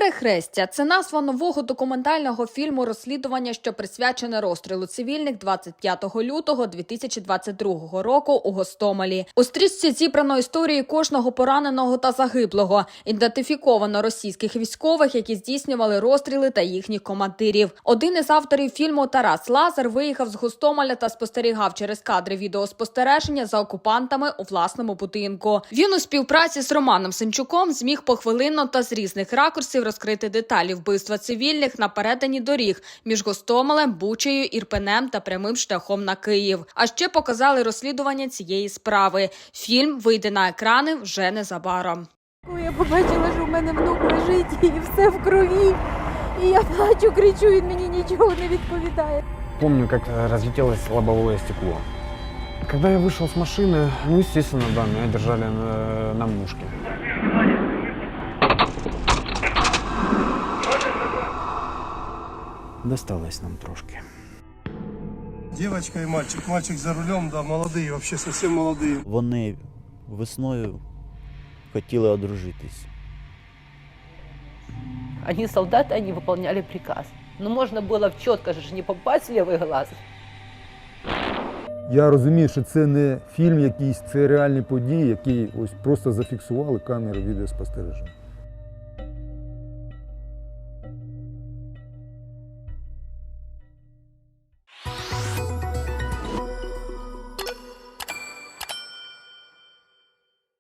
Перехрестя це назва нового документального фільму розслідування, що присвячене розстрілу цивільних 25 лютого 2022 року у Гостомелі. У стрічці зібрано історії кожного пораненого та загиблого. Ідентифіковано російських військових, які здійснювали розстріли та їхніх командирів. Один із авторів фільму Тарас Лазар виїхав з Гостомеля та спостерігав через кадри відеоспостереження за окупантами у власному будинку. Він у співпраці з Романом Сенчуком зміг похвилинно та з різних ракурсів розкрити деталі вбивства цивільних на перетині доріг між Гостомелем, Бучею, Ірпенем та прямим шляхом на Київ. А ще показали розслідування цієї справи. Фільм вийде на екрани вже незабаром. Коли Я побачила, що в мене внук лежить і все в крові. І я плачу, кричу, він мені нічого не відповідає. Помню, как э, разлетелось лобовое стекло. Когда я вышел с машины, ну, естественно, да, меня держали на, на мушке. Досталось нам трошки. Девочка и мальчик. Мальчик за рулем, да, молодые, вообще совсем молодые. Вони весною хотіли одружитись. Они солдаты, они выполняли приказ. Но можно было четко же не попасть в левый глаз. Я розумію, що це не фільм якийсь, це реальні події, які ось просто зафіксували камери відеоспостереження.